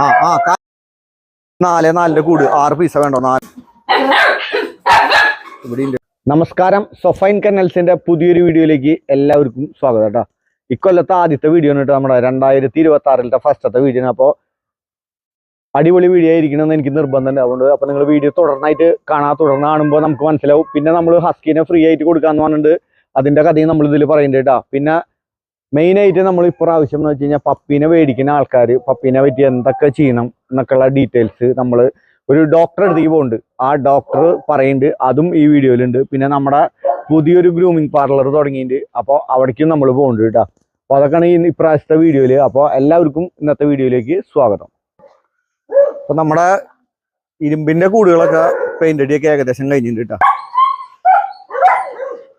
ആ ആ നാല് നാലിന്റെ കൂട്. ആറ് പൈസ വേണ്ടോ? നാല്. നമസ്കാരം. സൊഫൈൻ കനൽസിന്റെ പുതിയൊരു വീഡിയോയിലേക്ക് എല്ലാവർക്കും സ്വാഗതം കേട്ടോ. ഇക്കൊല്ലത്തെ ആദ്യത്തെ വീഡിയോ ആണ് കേട്ടോ നമ്മുടെ രണ്ടായിരത്തി ഇരുപത്തി ആറിലത്തെ ഫസ്റ്റത്തെ വീഡിയോ ആണ്. അപ്പോൾ അടിപൊളി വീഡിയോ ആയിരിക്കണം എന്ന് എനിക്ക് നിർബന്ധമുണ്ട്. അതുകൊണ്ട് അപ്പോൾ നിങ്ങൾ വീഡിയോ തുടർന്നായിട്ട് കാണാ. തുടർന്ന് കാണുമ്പോൾ നമുക്ക് മനസ്സിലാവും. പിന്നെ നമ്മൾ ഹസ്കിനെ ഫ്രീ ആയിട്ട് കൊടുക്കാന്ന് പറഞ്ഞിട്ട് അതിന്റെ കഥയും നമ്മൾ ഇതിൽ പറയുന്നുണ്ട് കേട്ടോ. പിന്നെ മെയിൻ ആയിട്ട് നമ്മൾ ഇപ്രാവശ്യം എന്ന് വെച്ച് കഴിഞ്ഞാൽ പപ്പീനെ മേടിക്കുന്ന ആൾക്കാർ പപ്പീനെ പറ്റി എന്തൊക്കെ ചെയ്യണം എന്നൊക്കെയുള്ള ഡീറ്റെയിൽസ് നമ്മൾ ഒരു ഡോക്ടറെ അടുത്തേക്ക് പോകുന്നുണ്ട് ആ ഡോക്ടർ പറയുന്നുണ്ട് അതും ഈ വീഡിയോയിലുണ്ട്. പിന്നെ നമ്മുടെ പുതിയൊരു ഗ്രൂമിങ് പാർലർ തുടങ്ങിയിട്ടുണ്ട്. അപ്പോൾ അവിടേക്കും നമ്മൾ പോകുന്നുണ്ട് കേട്ടോ അപ്പോൾ അതൊക്കെയാണ് ഈ ഇപ്രാവശ്യത്തെ വീഡിയോയിൽ അപ്പോൾ എല്ലാവർക്കും ഇന്നത്തെ വീഡിയോയിലേക്ക് സ്വാഗതം. അപ്പോൾ നമ്മുടെ ഇരുമ്പിന്റെ കൂടുകളൊക്കെ പെയിന്റ് അടിയൊക്കെ ഏകദേശം കഴിഞ്ഞിട്ടുണ്ട് കേട്ടോ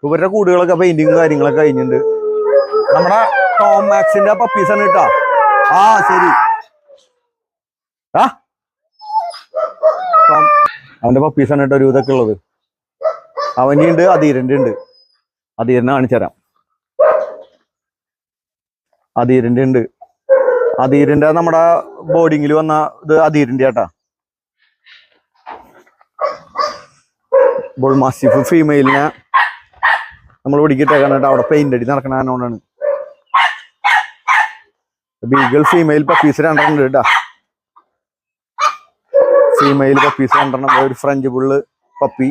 ഇവരുടെ കൂടുകളൊക്കെ പെയിന്റിങ് കാര്യങ്ങളൊക്കെ കഴിഞ്ഞിട്ടുണ്ട്. നമ്മുടെ ടോം മാക്സിന്റെ പപ്പീസ് ആണ് കേട്ടോ. ആ ശരി. അവന്റെ പപ്പീസ് ആണ് കേട്ടോ ഒരു ഇതൊക്കെ ഉള്ളത്. അവന്റെ ഉണ്ട് അധീരന്റെ ഉണ്ട്. അധീരനെ കാണിച്ചു തരാം. ഉണ്ട്. അധീരന്റെ നമ്മുടെ ബോർഡിങ്ങിൽ വന്ന ഇത് അധീരന്റെ ആട്ടാ. ബോൾ ഫീമെയിലിനെ നമ്മൾ പിടിക്കിട്ടേക്കാണ് കേട്ടോ അവിടെ പെയിന്റ് അടി നടക്കണ കാരണമാണ് ബീഗിൾ ഫീമെയിൽ പപ്പീസ് രണ്ടെണ്ണം ഉണ്ട് കേട്ടാ ഫീമെയിൽ പപ്പീസ് രണ്ടെണ്ണം. ഒരു French bull puppy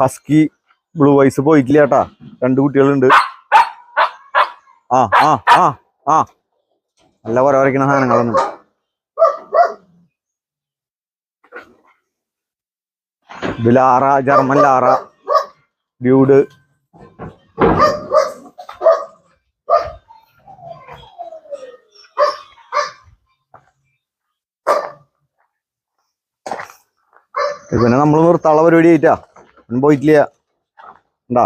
husky blue eyes പോയിട്ടില്ല കേട്ടാ രണ്ട് കുട്ടികളുണ്ട്. ആ ആ ആ ആ. നല്ല കുറെ സാധനങ്ങളൊന്നും. ഇത് ലാറ ജർമ്മൻ ലാറ ഡ്യൂഡ് പിന്നെ നമ്മൾ നിർത്താനുള്ള പരിപാടി ആയിട്ടാ. പോയിട്ടില്ല. ഉണ്ടാ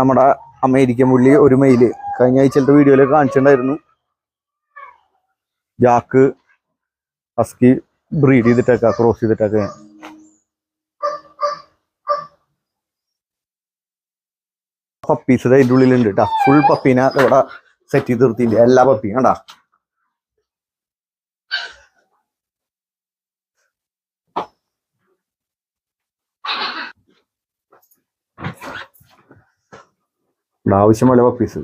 നമ്മുടെ അമേരിക്കൻ പുള്ളി ഒരു മെയിൽ കഴിഞ്ഞ ആഴ്ചത്തെ വീഡിയോയിൽ കാണിച്ചിട്ടുണ്ടായിരുന്നു. ജാക്ക് ഹസ്കി ബ്രീഡ് ചെയ്തിട്ടൊക്കെ ക്രോസ് ചെയ്തിട്ടൊക്കെ. പപ്പീസ് അതിന്റെ ഉള്ളിലുണ്ട് കേട്ടോ ഫുൾ പപ്പീനെ ഇവിടെ സെറ്റ് ചെയ്ത് നിർത്തിയില്ല എല്ലാ പപ്പിയും കണ്ടാ? ഇവിടെ ആവശ്യം പോലെ പപ്പീസ്.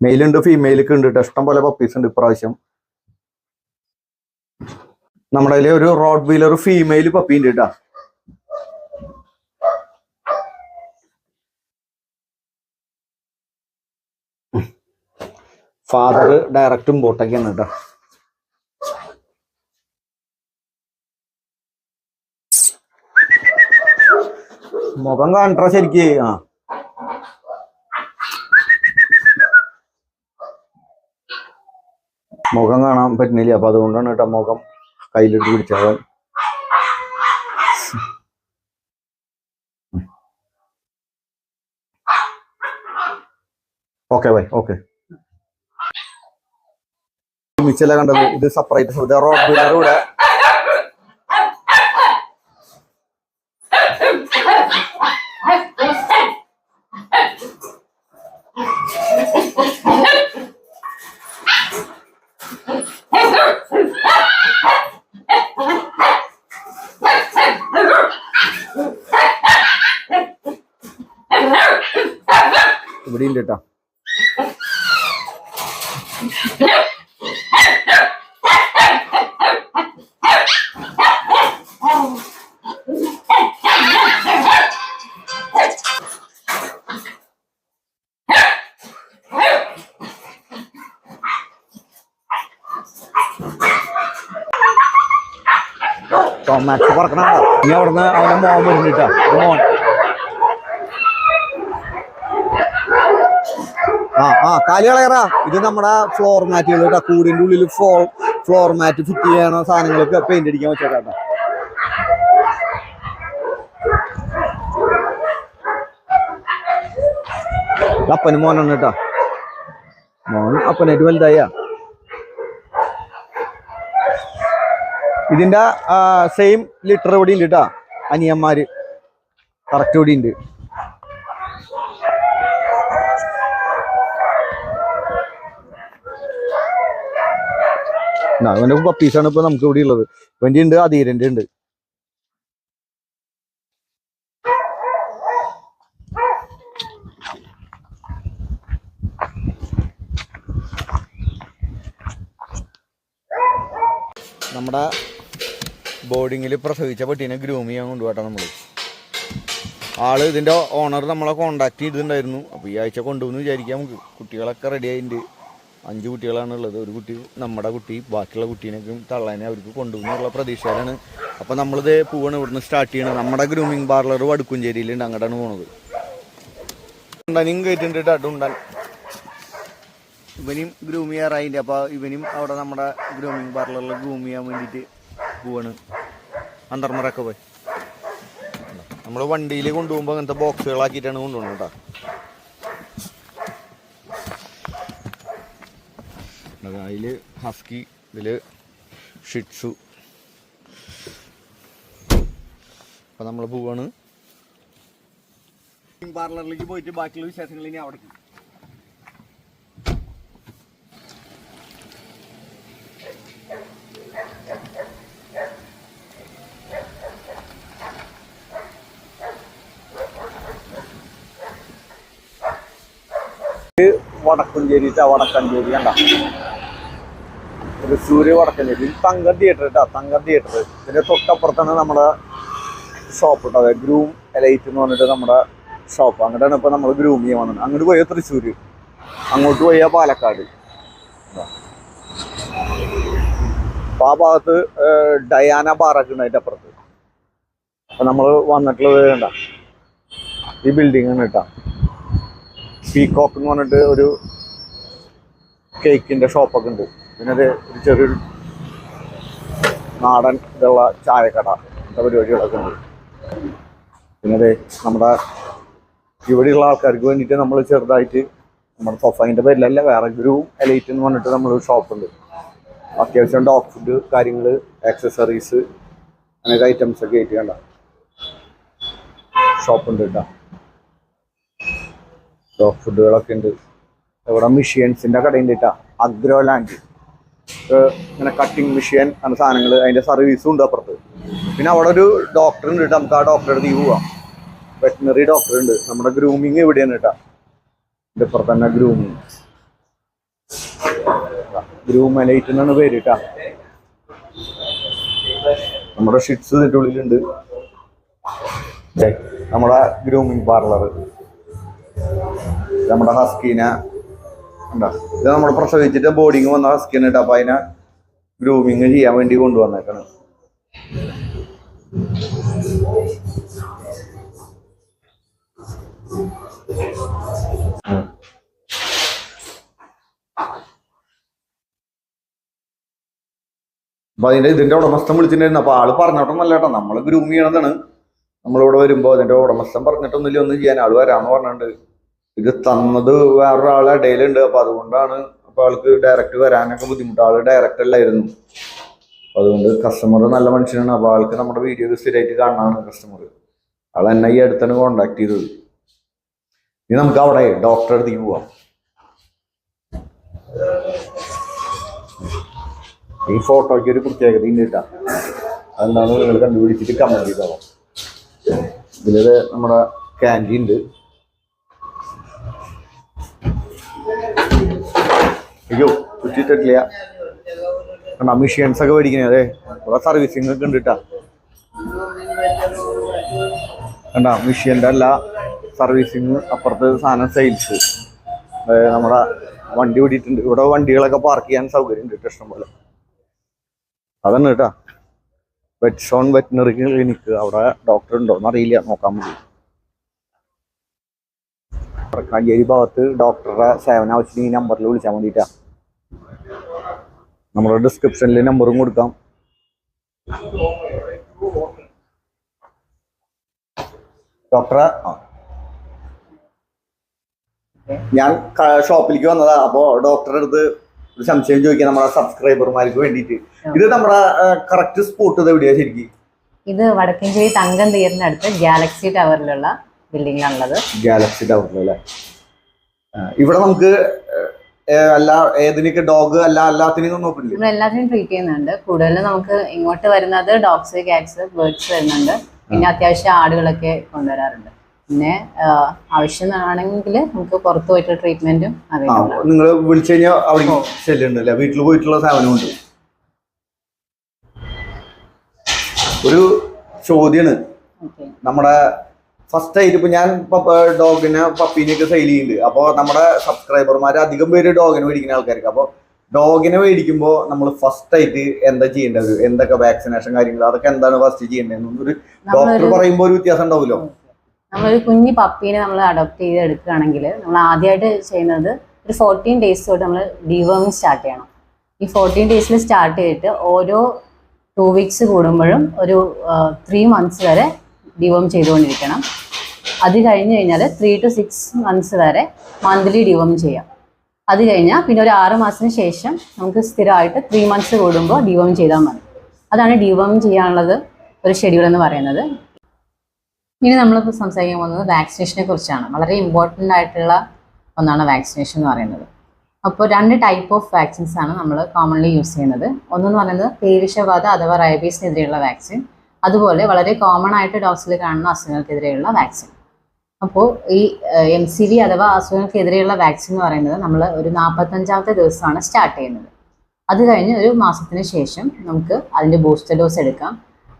മെയിലുണ്ട് ഫീമെയിലൊക്കെ ഉണ്ട് കേട്ടോ ഇഷ്ടം പോലെ പപ്പീസ് ഉണ്ട് ഇപ്രാവശ്യം. നമ്മുടെ ഒരു റോഡ് വീലർ ഫീമെയിൽ പപ്പി ഉണ്ട് കേട്ടോ ഫാദർ ഡയറക്റ്റും ബോട്ടൊക്കെയാണ് കേട്ടോ മുഖം കാണട്ടാ ശരിക്ക്. ആ. മുഖം കാണാൻ പറ്റുന്നില്ല. അപ്പൊ അതുകൊണ്ടാണ് കേട്ടോ മുഖം കയ്യിലിട്ട് പിടിച്ചത്. Okay bye. ഓക്കെ. മിച്ചല്ല കണ്ടത്? ഇത് സെപ്പറേറ്റ് റോഡ് ഇവിടെ ഉണ്ട് കേട്ടോ ടോമാക്സ് പറക്കണോ ഇനി അവിടുന്ന് അവനെ മോൻ വരുന്നിട്ടാ മോൻ. ആ ആ കാലി കളയറാ. ഇത് നമ്മുടെ ഫ്ലോർ മാറ്റുകൾ കേട്ടോ കൂടിന്റെ ഉള്ളിൽ ഫ്ലോർ ഫ്ലോർ മാറ്റ് ഫിറ്റ് ചെയ്യണ സാധനങ്ങളൊക്കെ പെയിന്റ് അടിക്കാൻ വെച്ചേക്കാട്ടോ. അപ്പന് മോനാണ് കേട്ടോ മോൻ അപ്പനായിട്ട് വലുതായ ഇതിന്റെ സെയിം ലിറ്റർ ഇവിടെ ഉണ്ട് കേട്ടോ അനിയന്മാർ കറക്റ്റ് ഇവിടെ ഉണ്ട് അവന്റെ പപ്പീസാണ് ഇപ്പൊ നമുക്ക് ഇവിടെ ഉള്ളത്. ഇവന്റെ ഉണ്ട് അധീരന്റെ ഉണ്ട്. നമ്മുടെ ബോർഡിങ്ങിൽ പ്രസവിച്ച പട്ടീനെ ഗ്രൂം ചെയ്യാൻ കൊണ്ടുപോട്ടെ നമ്മൾ ആൾ ഇതിന്റെ ഓണർ നമ്മളെ കോണ്ടാക്ട് ചെയ്തിട്ടുണ്ടായിരുന്നു. അപ്പോൾ ഈ ആഴ്ച കൊണ്ടുപോകുന്നു വിചാരിക്കാം നമുക്ക്. കുട്ടികളൊക്കെ റെഡി ആയിട്ടുണ്ട്. അഞ്ച് കുട്ടികളാണ് ഉള്ളത് ഒരു കുട്ടി നമ്മുടെ കുട്ടി ബാക്കിയുള്ള കുട്ടീനൊക്കെ തള്ളാനെ അവർക്ക് കൊണ്ടുപോകുന്നുള്ള പ്രതീക്ഷയിലാണ്. അപ്പോൾ നമ്മളിത് പോവാണ്. ഇവിടുന്ന് സ്റ്റാർട്ട് ചെയ്യണം. നമ്മുടെ ഗ്രൂമിങ് പാർലർ വടുക്കുംചേരിയിലുണ്ട്. അങ്ങോട്ടാണ് പോണത്. ഉണ്ടനും കയറ്റിണ്ട് അടുണ്ടാൻ ഇവനും ഗ്രൂം ചെയ്യാറായിന്റെ അപ്പോൾ ഇവനും അവിടെ നമ്മുടെ ഗ്രൂമിങ് പാർലറിൽ ഗ്രൂം ചെയ്യാൻ വേണ്ടിയിട്ട് പോവാണ്. അന്തർമറൊക്കെ പോയി. നമ്മൾ വണ്ടിയിൽ കൊണ്ടുപോകുമ്പോൾ അങ്ങനത്തെ ബോക്സുകളാക്കിയിട്ടാണ് കൊണ്ടുപോകുന്നത് കേട്ടോ. അതിൽ ഹസ്കി ഇതിൽ ഷിറ്റ്സു. അപ്പം നമ്മൾ പോവാണ്. പാർലറിലേക്ക് പോയിട്ട് ബാക്കിയുള്ള വിശേഷങ്ങൾ ഇനി അവിടെ വടക്കഞ്ചേരി വടക്കഞ്ചേരി കണ്ട. തൃശ്ശൂർ വടക്കഞ്ചേരി. തങ്കം തിയേറ്റർ കേട്ടോ തങ്കം തിയേറ്റർ ഇതിന്റെ തൊട്ടപ്പുറത്താണ് നമ്മുടെ ഷോപ്പ് കേട്ടോ അതായത് ഗ്രൂം എലൈറ്റ് എന്ന് പറഞ്ഞിട്ട് നമ്മുടെ ഷോപ്പ് അങ്ങോട്ടാണ് ഇപ്പൊ നമ്മൾ ഗ്രൂം ചെയ്യാൻ വന്നത്. അങ്ങോട്ട് പോയാൽ തൃശ്ശൂർ അങ്ങോട്ട് പോയാൽ പാലക്കാട്. അപ്പോൾ അപ്പൊ ആ ഭാഗത്ത് ഡയാന ബാറൊക്കെ ഉണ്ട് അതിന്റെ അപ്പുറത്ത്. അപ്പൊ നമ്മൾ വന്നിട്ടുള്ളത് വേണ്ട ഈ ബിൽഡിംഗ് ആണ് കേട്ടോ പീകോക്ക് എന്ന് പറഞ്ഞിട്ട് ഒരു കേക്കിന്റെ ഷോപ്പൊക്കെ ഉണ്ട്. പിന്നെ ഒരു ചെറിയൊരു നാടൻ ഇതുള്ള ചായക്കട അങ്ങനത്തെ പരിപാടികളൊക്കെ ഉണ്ട്. പിന്നെ നമ്മുടെ ഇവിടെയുള്ള ആൾക്കാർക്ക് വേണ്ടിയിട്ട് നമ്മൾ ചെറുതായിട്ട് നമ്മുടെ സൊഫൈന്റെ പേരിലല്ല വേറെ ഒരു എലൈറ്റ് എന്ന് പറഞ്ഞിട്ട് നമ്മളൊരു ഷോപ്പുണ്ട് അത്യാവശ്യം ഡോഗ് ഫുഡ് കാര്യങ്ങൾ ആക്സസറീസ് അങ്ങനത്തെ ഐറ്റംസ് ഒക്കെ ആയിട്ട് കണ്ട. ഷോപ്പുണ്ട് കേട്ടോ. ഡോഗ് ഫുഡുകളൊക്കെ ഉണ്ട്. ഇവിടെ മിഷ്യൻസിന്റെ കടയുണ്ട് അഗ്രോ ലാൻഡ് ഇങ്ങനെ കട്ടിങ് മെഷീൻ അങ്ങനെ സാധനങ്ങൾ അതിന്റെ സർവീസും ഉണ്ട് അപ്പുറത്ത്. പിന്നെ അവിടെ ഒരു ഡോക്ടർ ഉണ്ട് കേട്ടോ. നമുക്ക് ആ ഡോക്ടറുടെ അടുത്ത് പോവാം. വെറ്റിനറി ഡോക്ടർ ഉണ്ട്. നമ്മുടെ ഗ്രൂമിങ് എവിടെയാണ് കേട്ടോ. ഇതിന്റെ അപ്പുറത്ത് തന്നെ ഗ്രൂമിങ് ഗ്രൂം അലൈറ്റ് എന്നാണ് പേര് കേട്ടാ. നമ്മുടെ ഷിറ്റ്സ് ഇതിന്റെ ഉള്ളിലുണ്ട്. നമ്മുടെ ഗ്രൂമിങ് പാർലർ നമ്മുടെ ഹസ്കീനെ ഉണ്ടോ ഇത് നമ്മൾ പ്രസവിച്ചിട്ട് ബോർഡിങ് വന്ന ഹസ്കീനെ ഇട്ട് അപ്പൊ അതിനെ ഗ്രൂമിങ് ചെയ്യാൻ വേണ്ടി കൊണ്ടുവന്നേക്കാണ്. അപ്പൊ അതിന്റെ ഇതിന്റെ ഉടമസ്ഥം വിളിച്ചിട്ടുണ്ടായിരുന്നു. അപ്പൊ ആൾ പറഞ്ഞോട്ടൊന്നല്ല കേട്ടോ. നമ്മൾ ഗ്രൂം ചെയ്യണതാണ്. നമ്മളിവിടെ വരുമ്പോ അതിന്റെ ഉടമസ്ഥൻ പറഞ്ഞിട്ടൊന്നുമില്ല ഒന്നും ചെയ്യാൻ ആൾ വരാന്ന് പറഞ്ഞിട്ടുണ്ട്. ഇത് തന്നത് വേറൊരാളെ ഇടയിലുണ്ട് അപ്പൊ അതുകൊണ്ടാണ് അപ്പൊ ആൾക്ക് ഡയറക്റ്റ് വരാനൊക്കെ ബുദ്ധിമുട്ട്. ആൾ ഡയറക്റ്റ് അല്ലായിരുന്നു. അതുകൊണ്ട് കസ്റ്റമർ നല്ല മനുഷ്യനാണ് അപ്പൊ ആൾക്ക് നമ്മുടെ വീഡിയോ സ്ഥിരമായിട്ട് കാണാനാണ് കസ്റ്റമർ ആൾ എന്നെ ഈ അടുത്താണ് കോണ്ടാക്ട് ചെയ്തത്. ഇനി നമുക്ക് അവിടെ ഡോക്ടറെ അടുത്തേക്ക് പോവാം. ഈ ഫോട്ടോയ്ക്ക് ഒരു പ്രത്യേകത ഉണ്ട് കേട്ടാ. അതെന്താണ് നിങ്ങൾ കണ്ടുപിടിച്ചിട്ട് കമന്റ് ചെയ്തോളാം. ഇതിൽ നമ്മുടെ ക്യാന്റീൻ ഉണ്ട്. അയ്യോ കുറ്റിട്ടില്ല കണ്ടാ മിഷ്യൻസ് ഒക്കെ മേടിക്കണേ അതെ ഇവിടെ സർവീസിങ് ഒക്കെ ഉണ്ട് കേട്ടാ കണ്ടാ മിഷ്യന്റെ അല്ല സർവീസിങ് അപ്പുറത്ത് സാധനം സെയിൽസ് നമ്മുടെ വണ്ടി ഓടിയിട്ടുണ്ട്. ഇവിടെ വണ്ടികളൊക്കെ പാർക്ക് ചെയ്യാൻ സൗകര്യം ഉണ്ട് ഇഷ്ടം പോലെ അതന്നെ കേട്ടാ വെറ്റ്സോൺ വെറ്റിനറി ക്ലിനിക്ക് അവിടെ ഡോക്ടർ ഉണ്ടോ എന്നറിയില്ല. നോക്കാൻ മതി വടക്കാഞ്ചേരി ഭാഗത്ത് ഡോക്ടറുടെ സേവന ആവശ്യത്തിന് ഈ നമ്പറിൽ വിളിച്ചാൽ മതിട്ടാ. നമ്മുടെ ഡിസ്ക്രിപ്ഷനിൽ നമ്പറും കൊടുക്കാം. ഡോക്ടറെ ഞാൻ ഷോപ്പിലേക്ക് വന്നതാ. അപ്പോ ഡോക്ടറെ അടുത്ത് ഒരു സംശയം ചോദിക്കാൻ നമ്മുടെ സബ്സ്ക്രൈബർമാർക്ക് വേണ്ടിയിട്ട്. ഇത് നമ്മുടെ കറക്റ്റ് സ്പോട്ട് ഇത് എവിടെയാ ശരിക്കും? ഇത് വടക്കഞ്ചേരി തങ്കം തീയറിന്റെ അടുത്ത് ഗാലക്സി ടവറിലുള്ള ബിൽഡിംഗാണുള്ളത് ഗാലക്സി ടവറിലല്ലേ ഇവിടെ നമുക്ക് ഏ, എല്ലാ ഏതിനൊക്കെ ഡോഗ് അല്ല അല്ലാത്തിനും നോക്കില്ലേ നമ്മൾ എല്ലാത്തിനും ട്രീറ്റ് ചെയ്യുന്നുണ്ട്. കൂടുതലും നമുക്ക് ഇങ്ങോട്ട് വരുന്നത് ഡോഗ്സ് കാറ്റ്സ് ബേർഡ്സ് വരുന്നുണ്ട്. പിന്നെ അത്യാവശ്യം ആടുകളൊക്കെ കൊണ്ടുവരാറുണ്ട്. പിന്നെ ആവശ്യമാണെങ്കിൽ നമുക്ക് പുറത്ത് പോയിട്ട് ട്രീറ്റ്മെന്റും നിങ്ങൾ വിളിച്ചു കഴിഞ്ഞാൽ അവിടെ വീട്ടിൽ പോയിട്ടുള്ള സാധനമുണ്ട്. ഒരു ചോദ്യമാണ് ഓക്കെ. നമ്മുടെ ഫസ്റ്റ് ആയിട്ട് ഇപ്പൊ ഞാൻ ഡോഗിനെ പപ്പീനെയൊക്കെ സെയിൽ ചെയ്യുന്നുണ്ട്. അപ്പോൾ നമ്മുടെ സബ്സ്ക്രൈബർമാർ അധികം പേര് ഡോഗിനെ മേടിക്കുന്ന ആൾക്കാർക്ക്. അപ്പോൾ ഡോഗിനെ മേടിക്കുമ്പോൾ നമ്മൾ ഫസ്റ്റ് ആയിട്ട് എന്താ ചെയ്യേണ്ടത്? എന്തൊക്കെ വാക്സിനേഷൻ കാര്യങ്ങൾ അതൊക്കെ എന്താണ് ഫസ്റ്റ് ചെയ്യേണ്ടത്? ഒരു ഡോക്ടർ പറയുമ്പോൾ ഒരു വ്യത്യാസം ഉണ്ടാവുമല്ലോ. നമ്മളൊരു കുഞ്ഞു പപ്പീനെ നമ്മൾ അഡോപ്റ്റ് ചെയ്ത് എടുക്കുകയാണെങ്കിൽ നമ്മൾ ആദ്യമായിട്ട് ചെയ്യുന്നത് ഒരു ഫോർട്ടീൻ ഡേയ്സ് തൊട്ട് നമ്മൾ ഡിവേമിങ് സ്റ്റാർട്ട് ചെയ്യണം. ഈ ഫോർട്ടീൻ ഡേയ്സിൽ സ്റ്റാർട്ട് ചെയ്തിട്ട് ഓരോ ടു വീക്സ് കൂടുമ്പോഴും ഒരു ത്രീ മന്ത്സ് വരെ ഡിവോം ചെയ്തുകൊണ്ടിരിക്കണം. അത് കഴിഞ്ഞ് കഴിഞ്ഞാൽ ത്രീ ടു സിക്സ് മന്ത്സ് വരെ മന്ത്ലി ഡിവോം ചെയ്യാം. അത് കഴിഞ്ഞാൽ പിന്നെ ഒരു ആറ് മാസത്തിന് ശേഷം നമുക്ക് സ്ഥിരമായിട്ട് ത്രീ മന്ത്സ് കൂടുമ്പോൾ ഡിവോം ചെയ്താൽ മതി. അതാണ് ഡിവോം ചെയ്യാനുള്ളത് ഒരു ഷെഡ്യൂൾ എന്ന് പറയുന്നത്. ഇനി നമ്മളിപ്പോൾ സംസാരിക്കാൻ പോകുന്നത് വാക്സിനേഷനെ കുറിച്ചാണ്. വളരെ ഇമ്പോർട്ടന്റ് ആയിട്ടുള്ള ഒന്നാണ് വാക്സിനേഷൻ എന്ന് പറയുന്നത്. അപ്പോൾ രണ്ട് ടൈപ്പ് ഓഫ് വാക്സിൻസ് ആണ് നമ്മൾ കോമൺലി യൂസ് ചെയ്യുന്നത്. ഒന്നെന്ന് പറയുന്നത് പേവിഷബാധ അഥവാ റയബീസിനെതിരെയുള്ള വാക്സിൻ അതുപോലെ വളരെ കോമൺ ആയിട്ട് ഡോസിൽ കാണുന്ന അസുഖങ്ങൾക്കെതിരെയുള്ള വാക്സിൻ അപ്പോൾ ഈ എം സി വി അഥവാ അസുഖങ്ങൾക്കെതിരെയുള്ള വാക്സിൻ എന്ന് പറയുന്നത് നമ്മൾ ഒരു നാൽപ്പത്തഞ്ചാമത്തെ ദിവസമാണ് സ്റ്റാർട്ട് ചെയ്യുന്നത്. അത് കഴിഞ്ഞ് ഒരു മാസത്തിന് ശേഷം നമുക്ക് അതിന്റെ ബൂസ്റ്റർ ഡോസ് എടുക്കാം.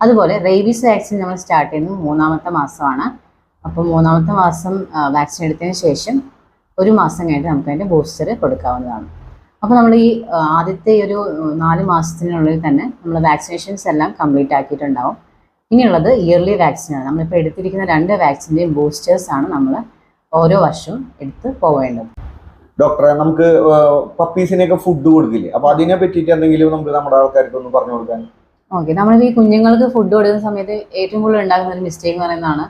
അതുപോലെ റേബീസ് വാക്സിൻ നമ്മൾ സ്റ്റാർട്ട് ചെയ്യുന്നത് മൂന്നാമത്തെ മാസമാണ്. അപ്പോൾ മൂന്നാമത്തെ മാസം വാക്സിൻ എടുത്തതിന് ശേഷം ഒരു മാസം കഴിഞ്ഞിട്ട് നമുക്ക് അതിന്റെ ബൂസ്റ്റർ കൊടുക്കാവുന്നതാണ്. അപ്പോൾ നമ്മൾ ഈ ആദ്യത്തെ ഒരു നാല് മാസത്തിനുള്ളിൽ തന്നെ നമ്മൾ വാക്സിനേഷൻസ് എല്ലാം കംപ്ലീറ്റ് ആക്കിയിട്ടുണ്ടാവും. ഇനിയുള്ളത് ഇയർലി വാക്സിനാണ് നമ്മളിപ്പോൾ എടുത്തിരിക്കുന്ന രണ്ട് വാക്സിന്റെയും ബൂസ്റ്റേഴ്സാണ് നമ്മൾ ഓരോ വർഷവും എടുത്ത് പോവേണ്ടത്. ഡോക്ടറെ നമുക്ക് പപ്പീസിനെയൊക്കെ ഫുഡ് കൊടുക്കില്ലേ? അപ്പോൾ അതിനെ പറ്റിയിട്ട് എന്തെങ്കിലും നമുക്ക് നമ്മുടെ ആൾക്കാർക്ക് ഒന്ന് പറഞ്ഞു കൊടുക്കാൻ? ഓക്കെ നമ്മൾ ഈ കുഞ്ഞുങ്ങൾക്ക് ഫുഡ് കൊടുക്കുന്ന സമയത്ത് ഏറ്റവും കൂടുതൽ ഉണ്ടാകുന്ന ഒരു മിസ്റ്റേക്ക് എന്ന് പറയുന്നതാണ്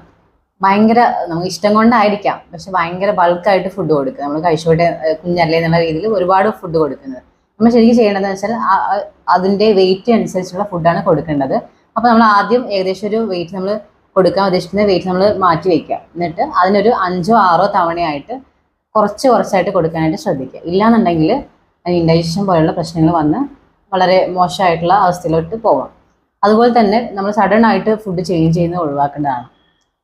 ഭയങ്കര നമുക്ക് ഇഷ്ടം കൊണ്ടായിരിക്കാം പക്ഷെ ഭയങ്കര ബൾക്കായിട്ട് ഫുഡ് കൊടുക്കുക. നമ്മൾ കഴിച്ചോട്ടെ കുഞ്ഞല്ലേ എന്നുള്ള രീതിയിൽ ഒരുപാട് ഫുഡ് കൊടുക്കുന്നത്. നമ്മൾ ശരിക്കും ചെയ്യേണ്ടതെന്ന് വെച്ചാൽ അതിന്റെ വെയിറ്റ് അനുസരിച്ചുള്ള ഫുഡാണ് കൊടുക്കേണ്ടത്. അപ്പോൾ നമ്മൾ ആദ്യം ഏകദേശം ഒരു വെയിറ്റ് നമ്മൾ കൊടുക്കാൻ ഉദ്ദേശിക്കുന്ന വെയിറ്റ് നമ്മൾ മാറ്റി വെക്കുക. എന്നിട്ട് അതിനൊരു അഞ്ചോ ആറോ തവണയായിട്ട് കുറച്ച് കുറച്ചായിട്ട് കൊടുക്കാനായിട്ട് ശ്രദ്ധിക്കുക. ഇല്ലാന്നുണ്ടെങ്കിൽ ഇൻഡൈജഷൻ പോലുള്ള പ്രശ്നങ്ങൾ വന്ന് വളരെ മോശമായിട്ടുള്ള അവസ്ഥയിലോട്ട് പോകണം അതുപോലെ തന്നെ നമ്മൾ സഡൻ ആയിട്ട് ഫുഡ് ചേഞ്ച് ചെയ്യുന്നത് ഒഴിവാക്കേണ്ടതാണ്.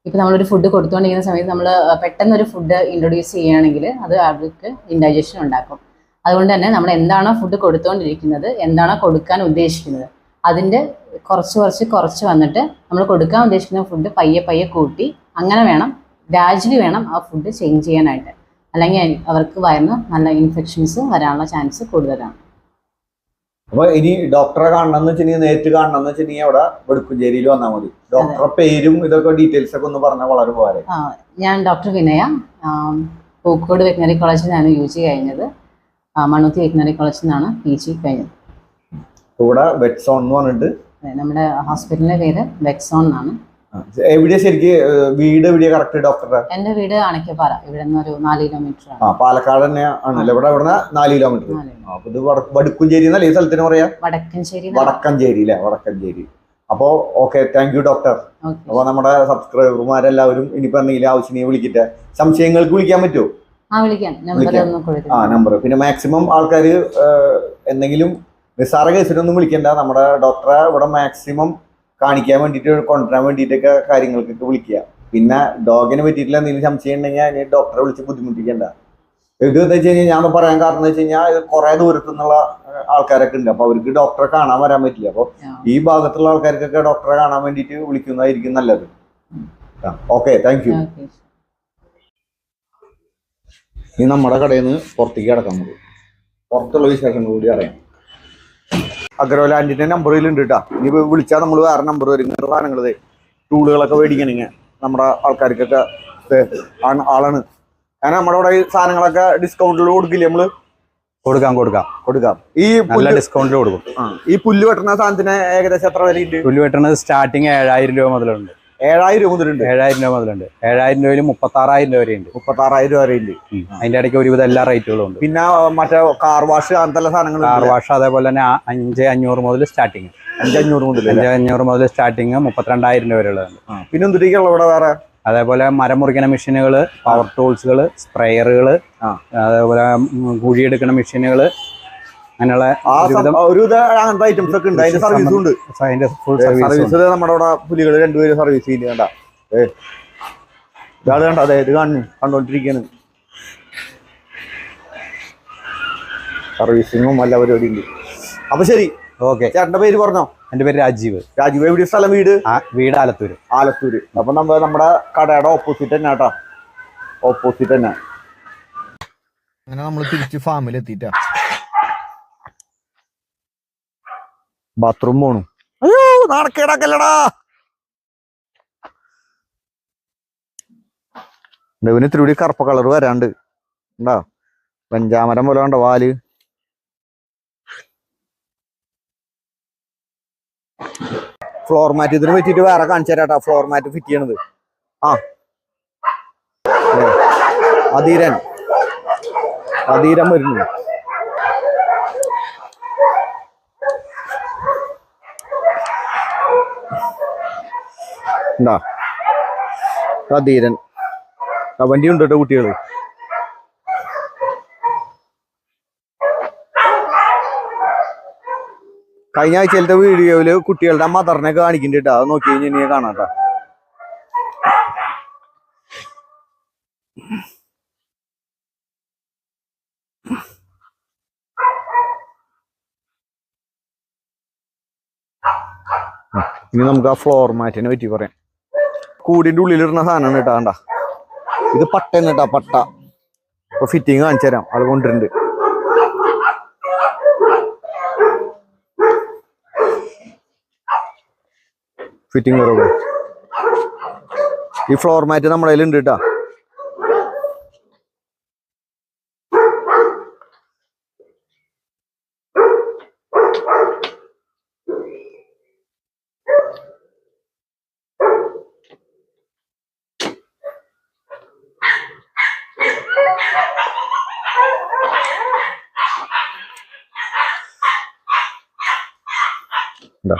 ഇപ്പം നമ്മളൊരു ഫുഡ് കൊടുത്തുകൊണ്ടിരിക്കുന്ന സമയത്ത് നമ്മൾ പെട്ടെന്ന് ഒരു ഫുഡ് ഇൻട്രൊഡ്യൂസ് ചെയ്യുകയാണെങ്കിൽ അത് അവർക്ക് ഇൻഡൈജഷൻ ഉണ്ടാക്കും. അതുകൊണ്ട് തന്നെ നമ്മൾ എന്താണോ ഫുഡ് കൊടുത്തുകൊണ്ടിരിക്കുന്നത് എന്താണോ കൊടുക്കാൻ ഉദ്ദേശിക്കുന്നത് അതിന്റെ കുറച്ച് കുറച്ച് കുറച്ച് വന്നിട്ട് നമ്മൾ കൊടുക്കാൻ ഉദ്ദേശിക്കുന്ന ഫുഡ് പയ്യെ പയ്യെ കൂട്ടി അങ്ങനെ വേണം ഗ്രാജുവലി വേണം ആ ഫുഡ് ചേഞ്ച് ചെയ്യാനായിട്ട്. അല്ലെങ്കിൽ അവർക്ക് വയറിന് നല്ല ഇൻഫെക്ഷൻസ് വരാനുള്ള ചാൻസ് കൂടുതലാണ്. അപ്പൊ ഇനി ഡോക്ടറെ കാണണം എന്ന് വെച്ചിട്ടുണ്ടെങ്കിൽ നേരിട്ട് കാണണം എന്ന് വെച്ചിട്ടുണ്ടെങ്കിൽ അവിടെ വെടുക്കുംചേരിയിൽ വന്നാൽ മതി. ഡോക്ടറെ പേരും ഇതൊക്കെ ഡീറ്റെയിൽസ് ഒക്കെ ഒന്ന് പറഞ്ഞാൽ വളരെ ഉപകാരം. ഞാൻ ഡോക്ടർ വിനയ. പൂക്കോട് വെറ്റിനറി കോളേജിൽ നിന്നാണ് യു ജി കഴിഞ്ഞത്. മണ്ണുത്തി വെറ്റിനറി കോളേജിൽ നിന്നാണ് പി ജി കഴിഞ്ഞത്. ഇവിടെ വെറ്റ്സോൺ എന്ന് പറഞ്ഞിട്ട് നമ്മുടെ ഹോസ്പിറ്റലിന്റെ പേര് വെറ്റ്സോൺ എന്നാണ്. ആ, എവിടെയാ ശരിക്ക് വീട് എവിടെയാ കറക്റ്റ് ഡോക്ടറെ എന്റെ വീട് അണക്കപ്പാറ ഇവിടെ നിന്ന് ഒരു നാല് കിലോമീറ്റർ ആ പാലക്കാട് തന്നെ ആണല്ലോ. ഇവിടെ ഇവിടെ നാല് കിലോമീറ്റർ അപ്പൊ ഇത് വടക്കുംചേരി എന്നല്ലേ ഈ സ്ഥലത്തിന് പറയാ? വടക്കഞ്ചേരി. വടക്കഞ്ചേരി അല്ലേ? വടക്കഞ്ചേരി. അപ്പോ ഓക്കെ താങ്ക് യു ഡോക്ടർ അപ്പൊ നമ്മുടെ സബ്സ്ക്രൈബർമാരെല്ലാവരും ഇനി പറഞ്ഞില്ല ആവശ്യമേ വിളിക്കട്ടെ. സംശയങ്ങൾക്ക് വിളിക്കാൻ പറ്റുമോ ആ നമ്പർ പിന്നെ മാക്സിമം ആൾക്കാർ എന്തെങ്കിലും നിസ്സാര കേസിനൊന്നും വിളിക്കണ്ട. നമ്മുടെ ഡോക്ടറെ ഇവിടെ മാക്സിമം കാണിക്കാൻ വേണ്ടിയിട്ട് കൊണ്ടുവരാൻ വേണ്ടിയിട്ടൊക്കെ കാര്യങ്ങൾക്കൊക്കെ വിളിക്കുക. പിന്നെ ഡോഗിനെ പറ്റിയിട്ടില്ല എന്തെങ്കിലും സംശയം ഉണ്ടെങ്കിൽ അതിന് ഡോക്ടറെ വിളിച്ച് ബുദ്ധിമുട്ടിക്കണ്ട. ഇത് എന്താ വെച്ച് കഴിഞ്ഞാൽ ഞാൻ പറയാൻ കാരണം എന്ന് വെച്ച് കഴിഞ്ഞാൽ കുറേ കുറെ ദൂരത്തു നിന്നുള്ള ആൾക്കാരൊക്കെ ഉണ്ട്. അപ്പൊ അവർക്ക് ഡോക്ടറെ കാണാൻ വരാൻ പറ്റില്ല. അപ്പോൾ ഈ ഭാഗത്തുള്ള ആൾക്കാർക്കൊക്കെ ഡോക്ടറെ കാണാൻ വേണ്ടിയിട്ട് വിളിക്കുന്നതായിരിക്കും നല്ലത്. ഓക്കെ താങ്ക് യു ഇനി നമ്മുടെ കടയിൽ നിന്ന് പുറത്തേക്ക് കിടക്കാൻ പോകും പുറത്തുള്ള വിശേഷങ്ങൾ കൂടി അറിയാം. അഗ്രവലാൻഡിന്റെ നമ്പർ ഉണ്ട് കേട്ടോ ഇനി വിളിച്ചാൽ നമ്മൾ വേറെ നമ്പർ വരും. ഇങ്ങനത്തെ സാധനങ്ങൾ ടൂളുകളൊക്കെ മേടിക്കണെങ്കിൽ നമ്മുടെ ആൾക്കാർക്കൊക്കെ ആണ് ആളാണ്. അങ്ങനെ നമ്മുടെ ഇവിടെ ഈ സാധനങ്ങളൊക്കെ ഡിസ്കൗണ്ടിൽ കൊടുക്കില്ലേ നമ്മൾ? കൊടുക്കാം കൊടുക്കാം കൊടുക്കാം. ഈ നല്ല ഡിസ്കൗണ്ടിൽ കൊടുക്കും. ഈ പുല്ല് വെട്ടുന്ന സാധനത്തിന് ഏകദേശം എത്ര വില ഉണ്ട് പുല്ല് വെട്ടണത് സ്റ്റാർട്ടിങ് ഏഴായിരം രൂപ മുതലുണ്ട്. ഏഴായിരം രൂപ മുതലുണ്ട്. ഏഴായിരം രൂപ മുതലുണ്ട്. ഏഴായിരം രൂപയിൽ മുപ്പത്തി ആറായിരം രൂപ വരെയുണ്ട്. മുപ്പത്തി ആറായിരം രൂപ വരെയുണ്ട്. അതിന്റെ ഇടയ്ക്ക് ഒരുവിധം എല്ലാ റേറ്റുകളും ഉണ്ട്. പിന്നെ മറ്റേ കാർ വാഷ് അങ്ങനത്തെ സാധനങ്ങൾ കാർ വാഷ് അതേപോലെ തന്നെ അഞ്ച് അഞ്ഞൂറ് മുതൽ സ്റ്റാർട്ടിങ്. അഞ്ചഞ്ഞൂറ് മുതൽ അഞ്ച് അഞ്ഞൂറ് മുതൽ സ്റ്റാർട്ടിങ് മുപ്പത്തിരണ്ടായിരം രൂപ വരെയുള്ളതുണ്ട് പിന്നെ എന്തിട്ടേക്കുള്ള ഇവിടെ വേറെ? അതേപോലെ മരം മുറിക്കുന്ന മെഷീനുകൾ പവർ ടൂൾസുകൾ സ്പ്രെയറുകൾ അതേപോലെ കുഴിയെടുക്കുന്ന മെഷീനുകൾ അങ്ങനെയുള്ള അങ്ങനത്തെ ഐറ്റംസ് ഒക്കെ ഉണ്ട്. അതിന്റെ സർവീസും ഉണ്ട്. അതിന്റെ ഫുൾ സർവീസ് നമ്മുടെ അവിടെ പുലികൾ രണ്ടുപേരും സർവീസ് ഏ കണ്ട അതെ ഇത് കാണുന്നു കണ്ടോണ്ടിരിക്കാണ്. സർവീസിങ്ങും എല്ലാ പരിപാടി ഉണ്ട് അപ്പൊ ശരി ഓക്കെ. ചേട്ടന്റെ പേര് പറഞ്ഞോ? എന്റെ പേര് രാജീവ്. രാജീവ് എവിടെ സ്ഥലം വീട്? ആ വീട് ആലത്തൂര്. ആലത്തൂര്. അപ്പൊ നമ്മ നമ്മുടെ കടയുടെ ഓപ്പോസിറ്റ് തന്നെ കേട്ടോ. ഓപ്പോസിറ്റ് തന്നെ. അങ്ങനെ നമ്മൾ തിരിച്ച് ഫാമിൽ എത്തിയിട്ടാ. ബാത്റൂം പോണു. അയ്യോ നാണക്കേടാക്കല്ലടാ. ഇവന് ഇത്തിരി കറുപ്പ കളർ വരാണ്ട്. ഉണ്ടാ വെഞ്ചാമരം പോലെ കണ്ടോ വാൽ? ഫ്ലോർ മാറ്റ് ഇതിന് പറ്റിയിട്ട് വേറെ കാണിച്ചു തരാട്ടാ. ഫ്ലോർ മാറ്റ് ഫിറ്റ് ചെയ്യണത്. ആ. അധീരൻ. അധീരൻ വരുന്നു. ഉണ്ടാ ധീരൻ. വണ്ടി ഉണ്ട് കേട്ടോ കുട്ടികൾ കഴിഞ്ഞ ആഴ്ചയിലത്തെ വീഡിയോയിൽ കുട്ടികളുടെ മദറിനെ കാണിക്കുന്നുണ്ട് അത് നോക്കി കഴിഞ്ഞാൽ ഇനിയെ കാണാം കേട്ടോ. ഇനി നമുക്ക് ആ ഫ്ലോർ മാറ്റിനെ പറ്റി പറയാം. കൂടിന്റെ ഉള്ളിലിടുന്ന സാധനമാണ് കേട്ടോ കണ്ട? ഇത് പട്ടയാണ് കേട്ടോ പട്ട. ഇപ്പൊ ഫിറ്റിങ് കാണിച്ചു തരാം ആൾ കൊണ്ടിട്ടുണ്ട് ഫിറ്റിംഗ് വരോട് ഈ ഫ്ലോർ മാറ്റ് നമ്മുടെ കയ്യിൽ ഉണ്ട് കേട്ടോ. ഇതാ.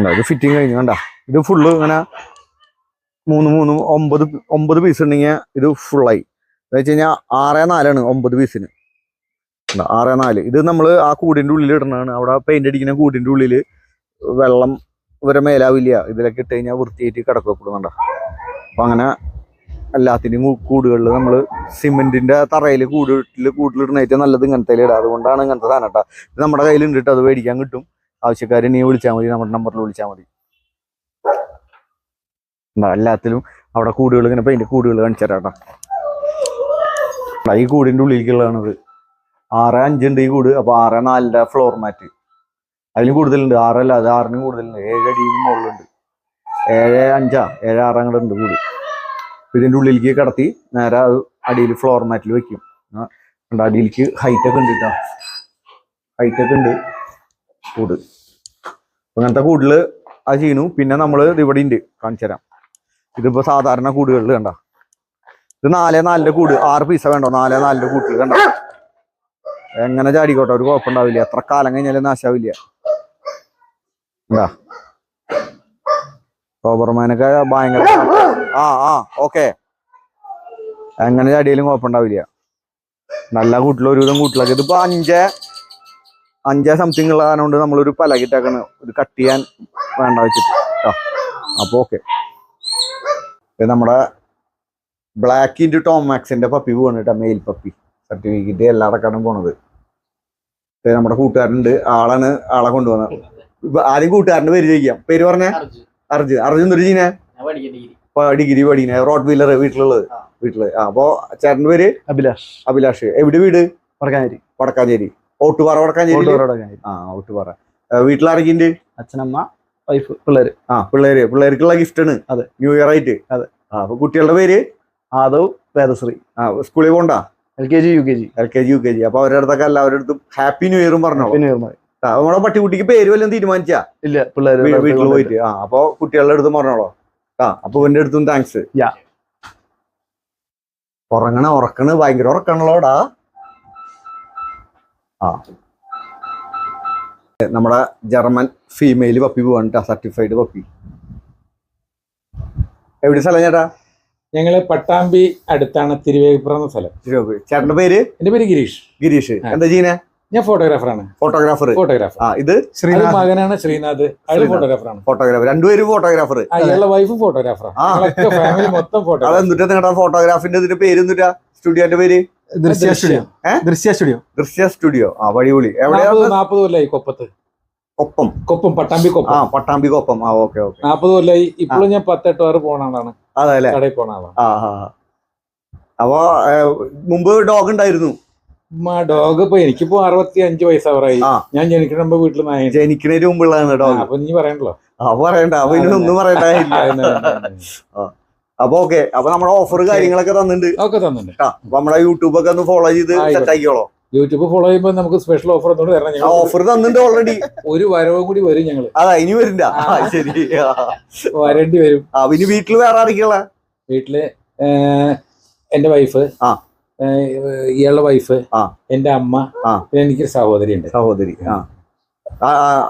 ഇതാ, ഫിറ്റിംഗ് കഴിഞ്ഞു കണ്ട? ഇത് ഫുള്ള് ഇങ്ങനെ മൂന്ന് മൂന്ന് ഒമ്പത് ഒമ്പത് പീസ് ഉണ്ടെങ്കിൽ ഇത് ഫുള്ളായി എന്ന് വെച്ച് കഴിഞ്ഞാൽ ആറ് നാലാണ് ഒമ്പത് പീസിന് ആറ് നാല്. ഇത് നമ്മൾ ആ കൂടിന്റെ ഉള്ളിൽ ഇടണതാണ് അവിടെ പെയിന്റ് അടിക്കുന്ന കൂടിന്റെ ഉള്ളിൽ വെള്ളം ഇവരെ മേലാവില്ല. ഇതിലൊക്കെ ഇട്ട് കഴിഞ്ഞാൽ വൃത്തിയായിട്ട് കിടക്കപ്പെടുന്നുണ്ടോ അപ്പം അങ്ങനെ എല്ലാത്തിന്റെയും കൂ- കൂടുകളിൽ നമ്മൾ സിമെന്റിന്റെ തറയിൽ കൂടിൽ കൂട്ടിലിടുന്ന ഏറ്റവും നല്ലത് ഇങ്ങനത്തെ ഇടുക അതുകൊണ്ടാണ് ഇങ്ങനത്തെ സാധനം കേട്ടോ നമ്മുടെ കയ്യിലുണ്ട് കേട്ടോ അത് മേടിക്കാൻ കിട്ടും. ആവശ്യക്കാർ നീ വിളിച്ചാൽ മതി. നമ്മുടെ നമ്പറിൽ വിളിച്ചാൽ മതി. എല്ലാത്തിലും അവിടെ കൂടുകൾ ഇങ്ങനെ പെയിന്റ് കൂടുകൾ കാണിച്ചു തരാം കേട്ടോ ദാ ഈ കൂടിന്റെ ഉള്ളിലേക്കുള്ളതാണിത് ആറ് അഞ്ചുണ്ട് ഈ കൂട്. അപ്പോൾ ആറ് നാലിന്റെ ഫ്ലോർ മാറ്റ് അതിലും കൂടുതലുണ്ട്. ആറല്ല അത് ആറിനും കൂടുതലുണ്ട്. ഏഴ് അടിയും മുകളിലുണ്ട്. ഏഴ് അഞ്ചാ? ഏഴ് ആറ് അങ്ങോട്ട് ഉണ്ട് കൂട്. അപ്പൊ ഇതിന്റെ ഉള്ളിലേക്ക് കടത്തി നേരെ അത് അടിയിൽ ഫ്ലോർ മാറ്റിൽ വെക്കും. ഉണ്ട് അടിയിലേക്ക് ഹൈറ്റ് ഒക്കെ ഉണ്ട് കേട്ടോ ഹൈറ്റ് ഒക്കെ ഉണ്ട്. കൂട്. അങ്ങനത്തെ കൂടുതൽ അത് ചെയ്യണു പിന്നെ നമ്മൾ ഇവിടെ ഉണ്ട് കാണിച്ചു തരാം. ഇതിപ്പോ സാധാരണ കൂടുകളിൽ കണ്ട? ഇത് നാലേ നാലിന്റെ കൂട്. ആറ് പീസ വേണ്ടോ? നാലേ നാലിന്റെ കൂട്ടിൽ കണ്ട? എങ്ങനെ ചാടിക്കോട്ടെ? ഒരു കുഴപ്പമുണ്ടാവില്ല. എത്ര കാലം കഴിഞ്ഞാലും നാശാവില്ല. എന്താ സോബർമാനൊക്കെ ഭയങ്കര ആ ആ ഓക്കെ എങ്ങനെ അടിയിലും കുഴപ്പമുണ്ടാവില്ല. നല്ല കൂട്ടിൽ ഒരുവിധം കൂട്ടിലൊക്കെ. ഇതിപ്പോ അഞ്ചേ അഞ്ചേ സംതിങ് ഉള്ള കാരണം കൊണ്ട് നമ്മളൊരു പലകിട്ടാക്കണ. ഒരു കട്ട് ചെയ്യാൻ വേണ്ട വെച്ചിട്ട്. അപ്പൊ ഓക്കെ നമ്മുടെ ബ്ലാക്ക് ഇന്റു ടോമാക്സിന്റെ പപ്പി പോണ കേട്ടോ മെയിൽ പപ്പി സർട്ടിഫിക്കറ്റ് എല്ലാടക്കാണ് പോണത്. ഇത് നമ്മുടെ കൂട്ടുകാരനുണ്ട്. ആളാണ് ആളെ കൊണ്ടുവന്നത്. ഇപ്പൊ ആദ്യം കൂട്ടുകാരന്റെ പേര് ചോദിക്കാം. പേര് പറഞ്ഞ. അർജുൻ അർജുൻ ഒരു ചീന ഡിഗ്രി പഠിക്കണേ. റോഡ് വീലർ വീട്ടിലുള്ളത്. വീട്ടിൽ. അപ്പോ അപ്പൊ ചേട്ടന്റെ പേര്? അഭിലാഷ്. അഭിലാഷ്. എവിടെ വീട്? വടക്കാഞ്ചേരി. വടക്കാഞ്ചേരി. ഓട്ടുപാറ വടക്കാഞ്ചേരി? ആ ഓട്ടുപാറ. വീട്ടിലാരൊക്കെയുണ്ട്? അച്ഛനമ്മ വൈഫ് പിള്ളേര്. ആ പിള്ളേര്. പിള്ളേർക്കുള്ള ഗിഫ്റ്റ് ആണ്. അതെ. ന്യൂ ഇയർ ആയിട്ട്. അതെ. ആ അപ്പൊ കുട്ടികളുടെ പേര്? ആദവ് വേദശ്രീ. ആ സ്കൂളിൽ പോണ്ട? L K G U K G. L K G U K G. അപ്പൊ അവരുടെ അടുത്തൊക്കെ എല്ലാവരുടെ അടുത്തും ഹാപ്പി ന്യൂ ഇയറും പറഞ്ഞോ ന്യൂ ഇയർ നമ്മുടെ പട്ടിക്കുട്ടിക്ക് പേര് വല്ലതും തീരുമാനിച്ചാ? ഇല്ല പിള്ളേര് വീട്ടിൽ പോയിട്ട്. ആ അപ്പൊ കുട്ടികളുടെ അടുത്തും പറഞ്ഞോളോ. ആ അപ്പൊ ഇവന്റെ അടുത്തും താങ്ക്സ്. ഉറങ്ങണ ഉറക്കണ് ഭയങ്കര ഉറക്കണല്ലോടാ. ആ. നമ്മുടെ ജർമ്മൻ ഫീമെയിൽ പപ്പി പോവാണ് സർട്ടിഫൈഡ് പപ്പി എവിടെ സ്ഥലം ചേട്ടാ? ഞങ്ങൾ പട്ടാമ്പി അടുത്താണ് തിരുവേഗപ്പുറം എന്ന സ്ഥലം. ചേട്ടന്റെ പേര്? എന്റെ പേര് ഗിരീഷ്. ഗിരീഷ്. എന്താ ചെയ്യുന്നേ ഞാൻ ഫോട്ടോഗ്രാഫറാണ് ഫോട്ടോഗ്രാഫർ ഫോട്ടോഗ്രാഫർ ആ ഇത് ശ്രീനാഥ്. മകനാണ് ശ്രീനാഥ്. അയാൾ. ഫോട്ടോഗ്രാഫറാണ് ഫോട്ടോഗ്രാഫർ രണ്ടുപേരും ഫോട്ടോഗ്രാഫർ അയാളുടെ വൈഫ് ഫോട്ടോഗ്രാഫറാണ് ആ. ഫാമിലി മൊത്തം ഫോട്ടോഗ്രാഫർ അതെന്തിട്ടാ നിങ്ങളുടെ ഫോട്ടോഗ്രാഫിന്റെ ഇതിന്റെ പേര് എന്തിട്ടാ സ്റ്റുഡിയോന്റെ പേര്? ദൃശ്യ സ്റ്റുഡിയോ? ദൃശ്യ സ്റ്റുഡിയോ ദൃശ്യ സ്റ്റുഡിയോ ആ വഴിപൊളി. എവിടെയാ നാൽപ്പത് കൊല്ലായി കൊപ്പത്ത്. കൊപ്പം. കൊപ്പം പട്ടാമ്പി ആ കൊപ്പം പട്ടാമ്പി കൊപ്പം. ആ ഓക്കെ ഓക്കെ. നാൽപ്പത് കൊല്ലായി. ഇപ്പോഴും ഞാൻ പത്തെട്ട് ആറ് പോണ ആളാണ്. അതെ അല്ലേ? കടയിൽ പോണ ആളാണ്. ആ ആ ആ. അപ്പൊ മുമ്പ് ഡോഗ് ഉണ്ടായിരുന്നു. ഡോഗ് ഇപ്പൊ എനിക്കിപ്പോ അറുപത്തി അഞ്ച് വയസ്സാവറായി. ഞാൻ ജനിക്കണ വീട്ടിൽ നായ ജനിക്കുന്നതിന് മുമ്പുള്ളതാണ് ഡോഗ് അപ്പൊ നീ പറയണ്ടല്ലോ. ആ പറയണ്ട. അപ്പൊ ഇനി ഒന്നും പറയണ്ട. ഇല്ല. അപ്പൊ ഓക്കെ അപ്പൊ നമ്മുടെ ഓഫർ കാര്യങ്ങളൊക്കെ തന്നിട്ടുണ്ട്. ഒക്കെ തന്നിട്ടുണ്ട്. അപ്പൊ നമ്മുടെ യൂട്യൂബ് ഒക്കെ ഒന്ന് ഫോളോ ചെയ്ത്. സെറ്റ് ആക്കിയോളോ യൂട്യൂബ് ഫോളോ ചെയ്യുമ്പോൾ നമുക്ക് സ്പെഷ്യൽ ഓഫർ ഒന്നുകൂടി തരണം ഞങ്ങൾ ഓഫർ തന്നിട്ടുണ്ട് ഓൾറെഡി ഒരു വരവും കൂടി വരും ഞങ്ങൾ അതാ ഇനി വരില്ല. ശരി. വരേണ്ടി വരും. ആ ഇനി വീട്ടിൽ വേറെ ആരൊക്കെയുള്ള വീട്ടിൽ എന്റെ വൈഫ് ആ. ഇയാളുടെ വൈഫ് ആ. എന്റെ അമ്മ ആ. പിന്നെ എനിക്കൊരു സഹോദരി ഉണ്ട്. സഹോദരി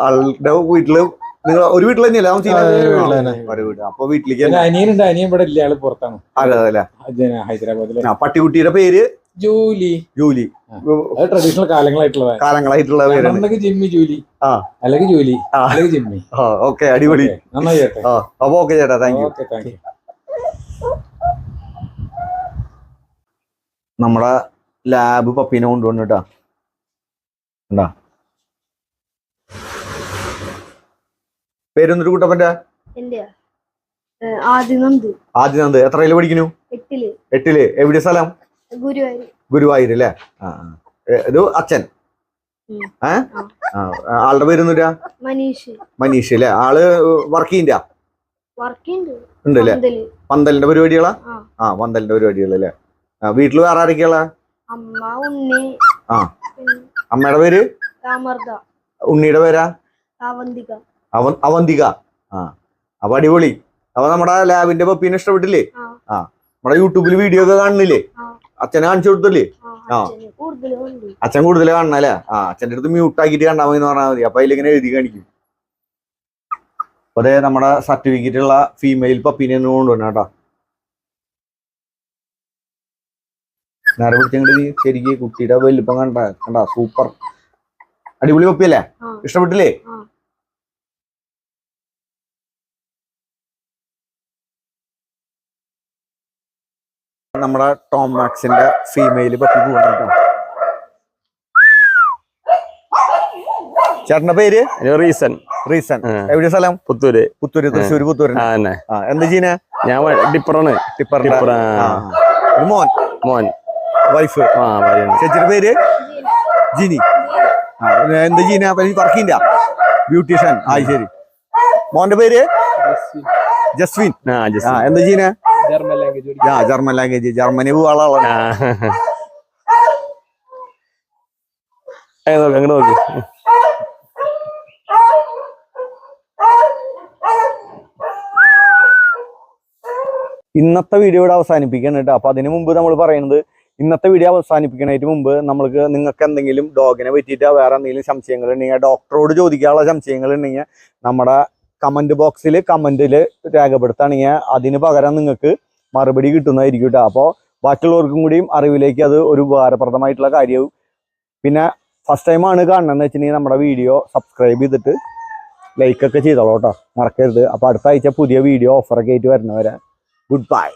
ആളുടെ വീട്ടിൽ നിങ്ങൾ ഒരു വീട്ടിൽ തന്നെയല്ലേ അപ്പൊ വീട്ടിലേക്ക് അനിയനുണ്ട്. അനിയൻ ഇവിടെ ഇല്ല. ആൾ പുറത്താണ്. ഹൈദരാബാദിലെ. പട്ടികുട്ടിയുടെ പേര്? ജൂലി. ജൂലി. ട്രഡീഷണൽ കാലങ്ങളായിട്ടുള്ള കാലങ്ങളായിട്ടുള്ള പേരാണ്. Jimmy Julie. ആ. അല്ലെങ്കിൽ ജൂലി. അല്ലെങ്കിൽ ജിമ്മി. ഓക്കെ അടിപൊളി. നന്നായി ചേട്ടാ അപ്പൊ ഓക്കെ ചേട്ടാ thank you okay thank you നമ്മുടെ ലാബ് പപ്പീനെ കൊണ്ടുവന്നു കേട്ടാ പേരൊന്നൊരു കൂട്ടപ്പന്റെ ആദിനന്ദ്. എത്രയിൽ പഠിക്കുന്നു? എട്ടിൽ. എവിടെ സ്ഥലം? ഗുരുവായൂർ അല്ലേ ആ. ഇത് അച്ഛൻ. ഏ? ആളുടെ പേരൊന്നുമില്ല മനീഷ്. മനീഷ് അല്ലേ ആൾ വർക്ക് ചെയ്യണ്ട? പന്തലിന്റെ പരിപാടികളാ? ആ. പന്തലിന്റെ ആ വീട്ടിൽ വേറെ ആരൊക്കെയുള്ള അമ്മ ഉണ്ണി ആ. അമ്മയുടെ പേര്? ഉണ്ണിയുടെ പേരാ? അവന്തിക. അവന്തിക. ആ. അപ്പൊ അടിപൊളി. അപ്പൊ നമ്മുടെ ലാബിന്റെ പപ്പീനെ ഇഷ്ടപ്പെട്ടില്ലേ? ആ. നമ്മടെ യൂട്യൂബിൽ വീഡിയോ ഒക്കെ കാണുന്നില്ലേ. അച്ഛനെ കാണിച്ചു കൊടുത്തില്ലേ? ആ, അച്ഛൻ കൂടുതൽ കാണണം അല്ലേ? ആ അച്ഛന്റെ അടുത്ത് മ്യൂട്ട് ആക്കിയിട്ട് കണ്ടാൽ മതി എന്ന് പറഞ്ഞാൽ മതി. അപ്പൊ അതിലിങ്ങനെ എഴുതി കാണിക്കും. അപ്പൊ അതെ നമ്മുടെ സർട്ടിഫിക്കറ്റ് ഉള്ള ഫീമെയിൽ പപ്പീനെ ഒന്ന് കൊണ്ടുവരണം കേട്ടോ. നേരെ പിടിച്ചങ്ങോട്ട് ശരിക്കും കുട്ടിയുടെ വലിപ്പം കണ്ട കണ്ട സൂപ്പർ അടിപൊളി കൊപ്പിയല്ലേ. ഇഷ്ടപ്പെട്ടില്ലേ? നമ്മുടെ ടോം മാക്സിന്റെ ഫീമെയിൽ പപ്പി പോകണം ചേട്ടന്റെ പേര്? റീസൺ. റീസൺ. എവിടെ സ്ഥലം? പുത്തൂര്. പുത്തൂര് തൃശ്ശൂർ പുത്തൂര്. എന്താ ചെയ്യുന്ന ഞാൻ ടിപ്പറാണ്. ടിപ്പർ. മോൻ. മോൻ. വൈഫ്. ആ ചേച്ചിയുടെ പേര്? ജിനി. ആ, എന്താ ചെയ്യുന്ന വർക്ക് ചെയ്യണ്ട ബ്യൂട്ടീഷ്യൻ. ആ ശരി. മോന്റെ പേര്? ജസ്വിൻ. ആ എന്താ ജീന? ആ ജർമ്മൻ ലാംഗ്വേജ് ജർമ്മനി പോകാനുള്ള ആ. ഏ, നോക്ക് അങ്ങോട്ട് നോക്ക്. ഇന്നത്തെ വീഡിയോ ഇവിടെ അവസാനിപ്പിക്കണം കേട്ടോ. അപ്പൊ അതിനു മുമ്പ് നമ്മൾ പറയുന്നത് ഇന്നത്തെ വീഡിയോ അവസാനിപ്പിക്കുന്നതിന് മുമ്പ് നമ്മൾക്ക് നിങ്ങൾക്ക് എന്തെങ്കിലും ഡോഗിനെ പറ്റിയിട്ട് വേറെ എന്തെങ്കിലും സംശയങ്ങൾ ഉണ്ടെങ്കിൽ ഡോക്ടറോട് ചോദിക്കാനുള്ള സംശയങ്ങൾ ഉണ്ടെങ്കിൽ നമ്മുടെ കമന്റ് ബോക്സിൽ കമന്റിൽ രേഖപ്പെടുത്തുകയാണെങ്കിൽ അതിന് പകരം നിങ്ങൾക്ക് മറുപടി കിട്ടുന്നതായിരിക്കും കേട്ടോ അപ്പോൾ ബാക്കിയുള്ളവർക്കും കൂടിയും അറിവിലേക്ക് അത് ഒരു ഉപകാരപ്രദമായിട്ടുള്ള കാര്യവും. പിന്നെ ഫസ്റ്റ് ടൈമാണ് കാണണമെന്ന് വെച്ചിട്ടുണ്ടെങ്കിൽ നമ്മുടെ വീഡിയോ സബ്സ്ക്രൈബ് ചെയ്തിട്ട് ലൈക്കൊക്കെ ചെയ്തോളൂ കേട്ടോ മറക്കരുത്. അപ്പോൾ അടുത്ത ആഴ്ച പുതിയ വീഡിയോ ഓഫറൊക്കെ ആയിട്ട് വരുന്നവരെ ഗുഡ് ബൈ